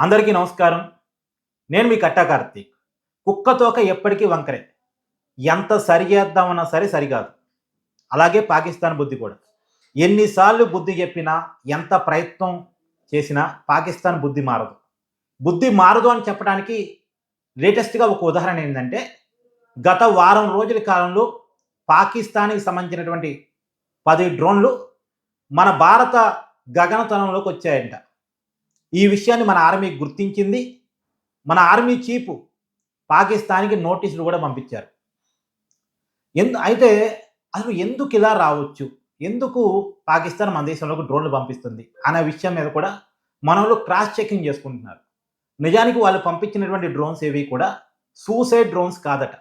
అందరికీ నమస్కారం. నేను మీ కట్టా కార్తీక్. కుక్కతోక ఎప్పటికీ వంకరే. ఎంత సరిచేద్దామన్నా సరే సరికాదు. అలాగే పాకిస్తాన్ బుద్ధి కూడా. ఎన్నిసార్లు బుద్ధి చెప్పినా ఎంత ప్రయత్నం చేసినా పాకిస్తాన్ బుద్ధి మారదు. బుద్ధి మారదు అని చెప్పడానికి లేటెస్ట్గా ఒక ఉదాహరణ ఏంటంటే గత వారం రోజుల కాలంలో పాకిస్తాన్కి సంబంధించినటువంటి పది డ్రోన్లు మన భారత గగనతలంలోకి వచ్చాయంట. ఈ విషయాన్ని మన ఆర్మీ గుర్తించింది. మన ఆర్మీ చీఫ్ పాకిస్తాన్కి నోటీసులు కూడా పంపించారు. ఎందు అయితే అసలు ఎందుకు ఇలా రావచ్చు? ఎందుకు పాకిస్తాన్ మన దేశంలోకి డ్రోన్లు పంపిస్తుంది? అనే విషయం మీద కూడా మన వాళ్ళు క్రాస్ చెకింగ్ చేసుకుంటున్నారు. నిజానికి వాళ్ళు పంపించినటువంటి డ్రోన్స్ ఏవి కూడా సూసైడ్ డ్రోన్స్ కాదట.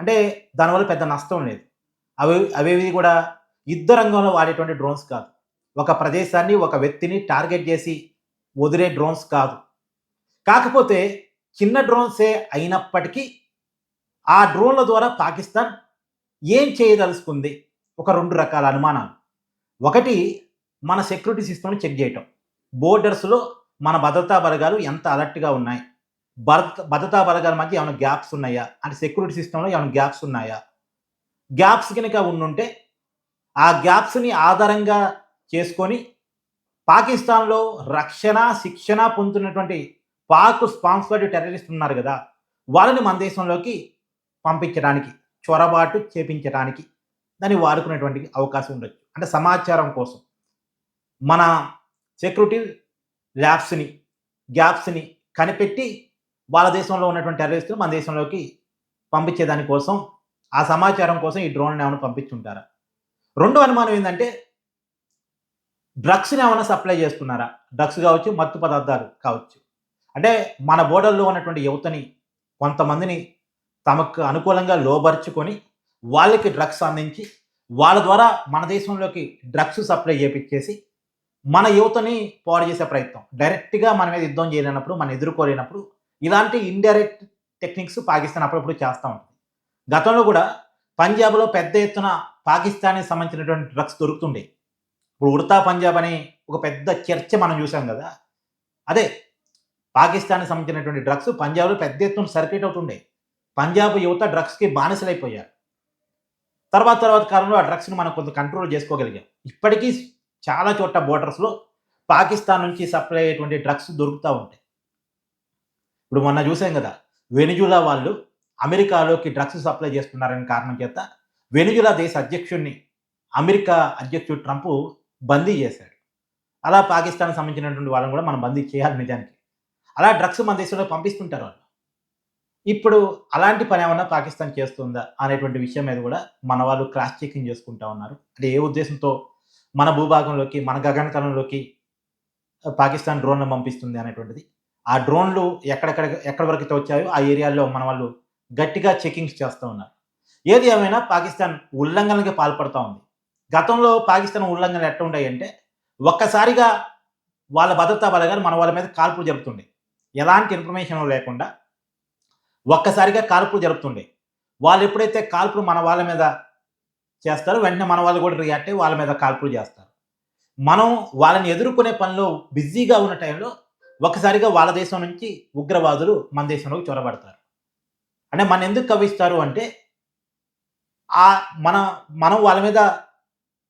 అంటే దానివల్ల పెద్ద నష్టం లేదు. అవి అవేవి కూడా యుద్ధ రంగంలో వాడేటువంటి డ్రోన్స్ కాదు. ఒక ప్రదేశాన్ని ఒక వ్యక్తిని టార్గెట్ చేసి వదిలే డ్రోన్స్ కాదు. కాకపోతే చిన్న డ్రోన్సే అయినప్పటికీ ఆ డ్రోన్ల ద్వారా పాకిస్తాన్ ఏం చేయదలుచుకుంది? ఒక రెండు రకాల అనుమానాలు. ఒకటి మన సెక్యూరిటీ సిస్టమ్ని చెక్ చేయటం. బోర్డర్స్లో మన భద్రతా బలగాలు ఎంత అలర్ట్గా ఉన్నాయి? భద్రత భద్రతా బలగాల మధ్య ఏమైనా గ్యాప్స్ ఉన్నాయా? అంటే సెక్యూరిటీ సిస్టంలో ఏమైనా గ్యాప్స్ ఉన్నాయా? గ్యాప్స్ కనుక ఉండుంటే ఆ గ్యాప్స్ని ఆధారంగా చేసుకొని పాకిస్తాన్లో రక్షణ శిక్షణ పొందుతున్నటువంటి పాక్ స్పాన్సర్డ్ టెర్రరిస్ట్ ఉన్నారు కదా వాళ్ళని మన దేశంలోకి పంపించడానికి చొరబాటు చేపించడానికి దాన్ని వాడుకునేటువంటి అవకాశం ఉండొచ్చు. అంటే సమాచారం కోసం. మన సెక్యూరిటీ ల్యాబ్స్ని గ్యాప్స్ని కనిపెట్టి వాళ్ళ దేశంలో ఉన్నటువంటి టెర్రరిస్టులు మన దేశంలోకి పంపించేదాని కోసం ఆ సమాచారం కోసం ఈ డ్రోన్ ఏమైనా పంపించుంటారా? రెండో అనుమానం ఏంటంటే డ్రగ్స్ని ఏమైనా సప్లై చేస్తున్నారా? డ్రగ్స్ కావచ్చు మత్తు పదార్థాలు కావచ్చు. అంటే మన బోర్డర్లో ఉన్నటువంటి యువతని కొంతమందిని తమకు అనుకూలంగా లోబరుచుకొని వాళ్ళకి డ్రగ్స్ అందించి వాళ్ళ ద్వారా మన దేశంలోకి డ్రగ్స్ సప్లై చేపించేసి మన యువతని పాడు చేసే ప్రయత్నం. డైరెక్ట్గా మన మీద యుద్ధం చేయలేనప్పుడు మనం ఎదుర్కోలేనప్పుడు ఇలాంటి ఇండైరెక్ట్ టెక్నిక్స్ పాకిస్తాన్ అప్పుడప్పుడు చేస్తూ ఉంటుంది గతంలో కూడా పంజాబ్లో పెద్ద ఎత్తున పాకిస్తాన్కి సంబంధించినటువంటి డ్రగ్స్ దొరుకుతుండే. ఇప్పుడు ఉడతా పంజాబ్ అని ఒక పెద్ద చర్చ మనం చూసాం కదా. అదే పాకిస్తాన్కి సంబంధించినటువంటి డ్రగ్స్ పంజాబ్లో పెద్ద ఎత్తున సర్క్యూట్ అవుతుండే. పంజాబ్ యువత డ్రగ్స్కి బానిసలైపోయారు. తర్వాత తర్వాత కాలంలో ఆ డ్రగ్స్ని మనం కొంత కంట్రోల్ చేసుకోగలిగాం. ఇప్పటికీ చాలా చోట్ల బోర్డర్స్లో పాకిస్తాన్ నుంచి సప్లై అయ్యేటువంటి డ్రగ్స్ దొరుకుతూ ఉంటాయి. ఇప్పుడు మొన్న చూసాం కదా వెనిజులా వాళ్ళు అమెరికాలోకి డ్రగ్స్ సప్లై చేస్తున్నారనే కారణం చేత వెనిజులా దేశ అధ్యక్షుడిని అమెరికా అధ్యక్షుడు ట్రంప్ బందీ చేశాడు. అలా పాకిస్తాన్ సంబంధించినటువంటి వాళ్ళని కూడా మనం బందీ చేయాలి నిజానికి. అలా డ్రగ్స్ మన దేశంలో పంపిస్తుంటారు వాళ్ళు. ఇప్పుడు అలాంటి పని ఏమన్నా పాకిస్తాన్ చేస్తుందా అనేటువంటి విషయం మీద కూడా మన వాళ్ళు క్రాస్ చెకింగ్ చేసుకుంటా ఉన్నారు. అంటే ఏ ఉద్దేశంతో మన భూభాగంలోకి మన గగనతలంలోకి పాకిస్తాన్ డ్రోన్లు పంపిస్తుంది అనేటువంటిది. ఆ డ్రోన్లు ఎక్కడెక్కడ ఎక్కడ వరకు అయితే వచ్చాయో ఆ ఏరియాల్లో మన వాళ్ళు గట్టిగా చెకింగ్స్ చేస్తూ ఉన్నారు. ఏది ఏమైనా పాకిస్తాన్ ఉల్లంఘనకి పాల్పడుతూ ఉంది. గతంలో పాకిస్తాన్ ఉల్లంఘనలు ఎట్లా ఉంటాయంటే ఒక్కసారిగా వాళ్ళ భద్రతా బలగాలు మన వాళ్ళ మీద కాల్పులు జరుపుతుండే. ఎలాంటి ఇన్ఫర్మేషన్ లేకుండా ఒక్కసారిగా కాల్పులు జరుపుతుండే. వాళ్ళు ఎప్పుడైతే కాల్పులు మన వాళ్ళ మీద చేస్తారో వెంటనే మన వాళ్ళు కూడా రియాక్ట్ అయ్యి వాళ్ళ మీద కాల్పులు చేస్తారు. మనం వాళ్ళని ఎదుర్కొనే పనిలో బిజీగా ఉన్న టైంలో ఒకసారిగా వాళ్ళ దేశం నుంచి ఉగ్రవాదులు మన దేశంలోకి చొరబడతారు. అంటే మన ఎందుకు కవిస్తారు అంటే ఆ మన మనం వాళ్ళ మీద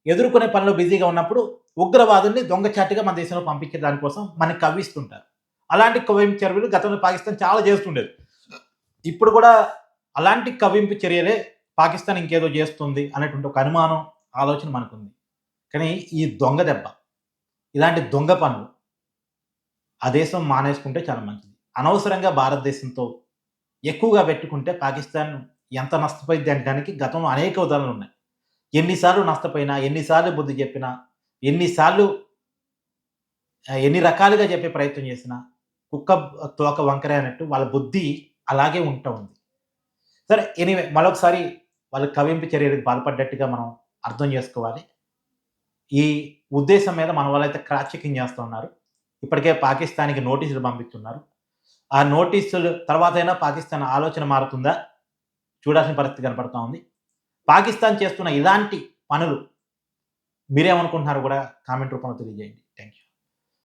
ఎదుర్కొనే పనిలో బిజీగా ఉన్నప్పుడు ఉగ్రవాదుల్ని దొంగచాటుగా మన దేశంలో పంపించే దానికోసం మనకి కవ్విస్తుంటారు అలాంటి కవ్వింపు చర్యలు గతంలో పాకిస్తాన్ చాలా చేస్తుండేది. ఇప్పుడు కూడా అలాంటి కవ్వింపు చర్యలే పాకిస్తాన్ ఇంకేదో చేస్తుంది అనేటువంటి ఒక అనుమానం ఆలోచన మనకుంది. కానీ ఈ దొంగ దెబ్బ ఇలాంటి దొంగ పనులు ఆ దేశం మానేసుకుంటే చాలా మంచిది. అనవసరంగా భారతదేశంతో ఎక్కువగా పెట్టుకుంటే పాకిస్తాన్ ఎంత నష్టపోయింది అనడానికి గతంలో అనేక ఉదాహరణలు ఉన్నాయి. ఎన్నిసార్లు నష్టపోయినా ఎన్నిసార్లు బుద్ధి చెప్పినా ఎన్నిసార్లు ఎన్ని రకాలుగా చెప్పే ప్రయత్నం చేసినా కుక్క తోక వంకరే అన్నట్టు వాళ్ళ బుద్ధి అలాగే ఉంటా ఉంది. సరే ఎనీవే మరొకసారి వాళ్ళ కవింపు చర్యలకు పాల్పడ్డట్టుగా మనం అర్థం చేసుకోవాలి. ఈ ఉద్దేశం మీద మన వాళ్ళైతే క్రాచ్ చెకింగ్ చేస్తూ ఉన్నారు. ఇప్పటికే పాకిస్తాన్కి నోటీసులు పంపిస్తున్నారు. ఆ నోటీసులు తర్వాత అయినా పాకిస్తాన్ ఆలోచన మారుతుందా? చూడాల్సిన పరిస్థితి కనపడుతూ ఉంది. పాకిస్తాన్ చేస్తున్న ఇలాంటి పనులు మీరేమనుకుంటున్నారు కూడా కామెంట్ రూపంలో తెలియజేయండి. Thank you